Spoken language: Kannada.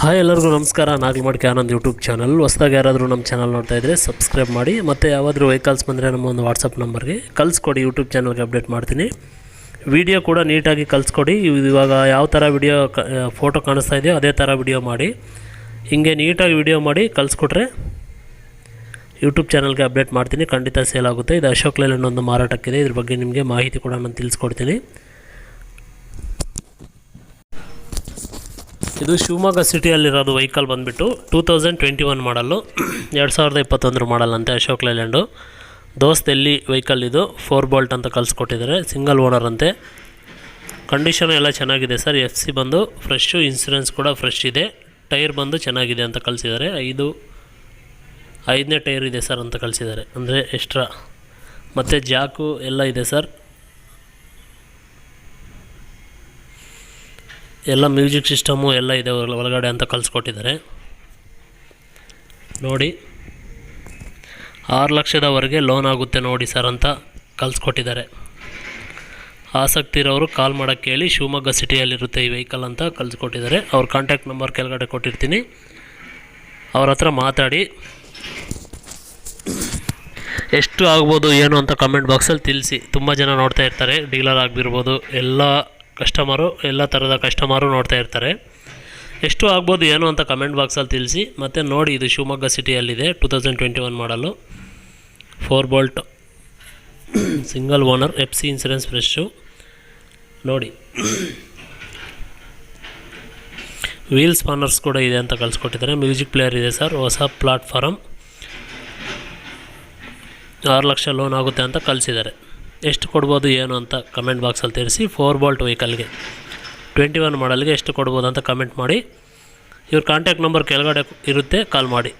ಹಾಯ್ ಎಲ್ಲರಿಗೂ ನಮಸ್ಕಾರ. ನಾಗಲಮಡಿಕೆ ಆನಂದ್ ಯೂಟ್ಯೂಬ್ ಚಾನಲ್ ಹೊಸ್ದಾಗಿ ಯಾರಾದರೂ ನಮ್ಮ ಚಾನಲ್ ನೋಡ್ತಾ ಇದ್ದರೆ ಸಬ್ಸ್ಕ್ರೈಬ್ ಮಾಡಿ, ಮತ್ತು ಯಾವಾದರೂ ವೆಹಿಕಲ್ಸ್ ಬಂದರೆ ನಮ್ಮ ಒಂದು ವಾಟ್ಸಪ್ ನಂಬರ್ಗೆ ಕಳಿಸ್ಕೊಡಿ. ಯೂಟ್ಯೂಬ್ ಚಾನಲ್ಗೆ ಅಪ್ಡೇಟ್ ಮಾಡ್ತೀನಿ. ವಿಡಿಯೋ ಕೂಡ ನೀಟಾಗಿ ಕಳಿಸ್ಕೊಡಿ. ಇವ್- ಇವಾಗ ಯಾವ ಥರ ವಿಡಿಯೋ ಫೋಟೋ ಕಾಣಿಸ್ತಾ ಇದೆಯೋ ಅದೇ ಥರ ವಿಡಿಯೋ ಮಾಡಿ. ಹಿಂಗೆ ನೀಟಾಗಿ ವಿಡಿಯೋ ಮಾಡಿ ಕಳಿಸ್ಕೊಟ್ರೆ ಯೂಟ್ಯೂಬ್ ಚಾನಲ್ಗೆ ಅಪ್ಡೇಟ್ ಮಾಡ್ತೀನಿ. ಖಂಡಿತ ಸೇಲ್ ಆಗುತ್ತೆ. ಇದು ಅಶೋಕ್ ಲೇಲ್ಯಾಂಡ್ ಒಂದು ಮಾರಾಟಕ್ಕಿದೆ. ಇದ್ರ ಬಗ್ಗೆ ನಿಮಗೆ ಮಾಹಿತಿ ಕೂಡ ನಾನು ತಿಳಿಸ್ಕೊಡ್ತೀನಿ. ಇದು ಶಿವಮೊಗ್ಗ ಸಿಟಿಯಲ್ಲಿರೋದು ವೆಹಿಕಲ್ ಬಂದುಬಿಟ್ಟು two thousand twenty one model ಎರಡು ಸಾವಿರದ ಇಪ್ಪತ್ತೊಂದರ ಮಾಡಲ್ ಅಂತೆ ಅಶೋಕ್ ಲೈಲ್ಯಾಂಡು. ದೋಸ್ತ್ ಎಲ್ಲಿ ವೆಹಿಕಲ್ ಇದು? ಫೋರ್ ಬೋಲ್ಟ್ ಅಂತ ಕಲಿಸ್ಕೊಟ್ಟಿದ್ದಾರೆ ಸಿಂಗಲ್ ಓನರ್ ಅಂತೆ. ಕಂಡೀಷನ್ ಎಲ್ಲ ಚೆನ್ನಾಗಿದೆ ಸರ್ ಎಫ್ ಸಿ ಬಂದು ಫ್ರೆಶ್ಶು ಇನ್ಸೂರೆನ್ಸ್ ಕೂಡ ಫ್ರೆಶ್ ಇದೆ. ಟೈರ್ ಬಂದು ಚೆನ್ನಾಗಿದೆ ಅಂತ ಕಳಿಸಿದ್ದಾರೆ. ಐದು, ಐದನೇ ಟೈರ್ ಇದೆ ಸರ್ ಅಂತ ಕಳಿಸಿದ್ದಾರೆ. ಅಂದರೆ ಎಕ್ಸ್ಟ್ರಾ ಮತ್ತು ಜಾಕು ಎಲ್ಲ ಇದೆ ಸರ್. ಎಲ್ಲ ಮ್ಯೂಸಿಕ್ ಸಿಸ್ಟಮು ಎಲ್ಲ ಇದೆ ಒಳ- ಒಳಗಡೆ ಅಂತ ಕಲಿಸ್ಕೊಟ್ಟಿದ್ದಾರೆ. ನೋಡಿ. ಆರು ಲಕ್ಷದವರೆಗೆ ಲೋನ್ ಆಗುತ್ತೆ ನೋಡಿ ಸರ್ ಅಂತ ಕಲಿಸ್ಕೊಟ್ಟಿದ್ದಾರೆ. ಆಸಕ್ತಿ ಇರೋರು ಕಾಲ್ ಮಾಡೋಕ್ಕೆ ಹೇಳಿ ಶಿವಮೊಗ್ಗ ಸಿಟಿಯಲ್ಲಿರುತ್ತೆ ಈ ವೆಹಿಕಲ್ ಅಂತ ಕಲಿಸ್ಕೊಟ್ಟಿದ್ದಾರೆ. ಅವ್ರ ಕಾಂಟ್ಯಾಕ್ಟ್ ನಂಬರ್ ಕೆಳಗಡೆ ಕೊಟ್ಟಿರ್ತೀನಿ. ಅವ್ರ ಹತ್ರ ಮಾತಾಡಿ. ಎಷ್ಟು ಆಗ್ಬೋದು, ಏನು ಅಂತ ಕಮೆಂಟ್ ಬಾಕ್ಸಲ್ಲಿ ತಿಳಿಸಿ. ತುಂಬ ಜನ ನೋಡ್ತಾ ಇರ್ತಾರೆ, ಡೀಲರ್ ಆಗಿರ್ಬೋದು ಎಲ್ಲ ಕಸ್ಟಮರು ಎಲ್ಲ ಥರದ ಕಸ್ಟಮರು ನೋಡ್ತಾ ಇರ್ತಾರೆ. ಎಷ್ಟು ಆಗ್ಬೋದು, ಏನು ಅಂತ ಕಮೆಂಟ್ ಬಾಕ್ಸಲ್ಲಿ ತಿಳಿಸಿ. ಮತ್ತು ನೋಡಿ, ಇದು ಶಿವಮೊಗ್ಗ ಸಿಟಿಯಲ್ಲಿದೆ ಟೂ ತೌಸಂಡ್ ಟ್ವೆಂಟಿ ಒನ್ ಮಾಡಲು four bolt single owner F C insurance fresh ನೋಡಿ. ವೀಲ್ ಸ್ಪಾನರ್ಸ್ ಕೂಡ ಇದೆ ಅಂತ ಕಳಿಸ್ಕೊಟ್ಟಿದ್ದಾರೆ. ಮ್ಯೂಸಿಕ್ ಪ್ಲೇಯರ್ ಇದೆ ಸರ್, ಹೊಸ ಪ್ಲಾಟ್ಫಾರಮ್ ಆರು ಲಕ್ಷ ಲೋನ್ ಆಗುತ್ತೆ ಅಂತ ಕಳಿಸಿದ್ದಾರೆ. ಎಷ್ಟು ಕೊಡ್ಬೋದು, ಏನು ಅಂತ ಕಮೆಂಟ್ ಬಾಕ್ಸಲ್ಲಿ ತಿಳಿಸಿ ಫೋರ್ ಬಾಲ್ಟ್ ವೆಹಿಕಲ್ಗೆ ಟ್ವೆಂಟಿ ಒನ್ ಮಾಡಲ್ಗೆ ಎಷ್ಟು ಕೊಡ್ಬೋದು ಅಂತ ಕಮೆಂಟ್ ಮಾಡಿ. ಇವ್ರ ಕಾಂಟ್ಯಾಕ್ಟ್ ನಂಬರ್ ಕೆಳಗಡೆ ಇರುತ್ತೆ ಕಾಲ್ ಮಾಡಿ.